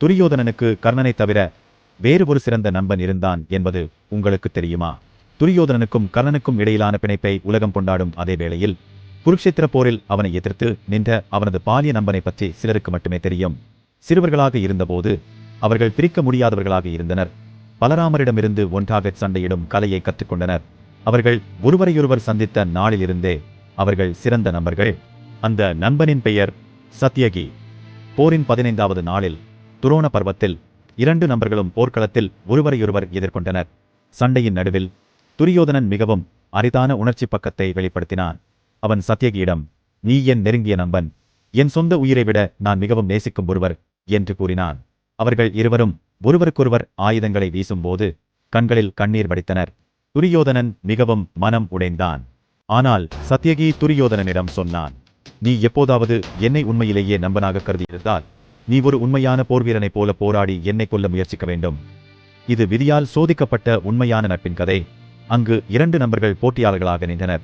துரியோதனனுக்கு கர்ணனை தவிர வேறு ஒரு சிறந்த நண்பன் இருந்தான் என்பது உங்களுக்கு தெரியுமா? துரியோதனனுக்கும் கர்ணனுக்கும் இடையிலான பிணைப்பை உலகம் கொண்டாடும் அதே வேளையில் குருக்ஷேத்திர போரில் அவனை எதிர்த்து நின்ற அவனது பாலிய நண்பனை பற்றி சிலருக்கு மட்டுமே தெரியும். சிறுவர்களாக இருந்தபோது அவர்கள் பிரிக்க முடியாதவர்களாக இருந்தனர். பலராமரிடமிருந்து ஒன்றாக சண்டையிடும் கலையை கற்றுக்கொண்டனர். அவர்கள் ஒருவரையொருவர் சந்தித்த நாளிலிருந்தே அவர்கள் சிறந்த நண்பர்கள். அந்த நண்பனின் பெயர் சத்யகி. போரின் பதினைந்தாவது நாளில் துரோண பர்வத்தில் இரண்டு நபர்களும் போர்க்களத்தில் ஒருவரையொருவர் எதிர்கொண்டனர். சண்டையின் நடுவில் துரியோதனன் மிகவும் அரிதான உணர்ச்சி பக்கத்தை வெளிப்படுத்தினான். அவன் சத்யகியிடம் நீ என் நெருங்கிய நண்பன். என் சொந்த உயிரை விட நான் மிகவும் நேசிக்கும் ஒருவர் என்று கூறினான். அவர்கள் இருவரும் ஒருவருக்கொருவர் ஆயுதங்களை வீசும்போது கண்களில் கண்ணீர் வடித்தனர். துரியோதனன் மிகவும் மனம் உடைந்தான். ஆனால் சத்யகி துரியோதனனிடம் சொன்னான் நீ எப்போதாவது என்னை உண்மையிலேயே நம்பனாக கருதியிருந்தால் நீ ஒரு உண்மையான போர்வீரனைப் போல போராடி என்னை கொல்ல முயற்சிக்க வேண்டும். இது விதியால் சோதிக்கப்பட்ட உண்மையான நட்பின் கதை. அங்கு இரண்டு நபர்கள் போட்டியாளர்களாக நின்றனர்.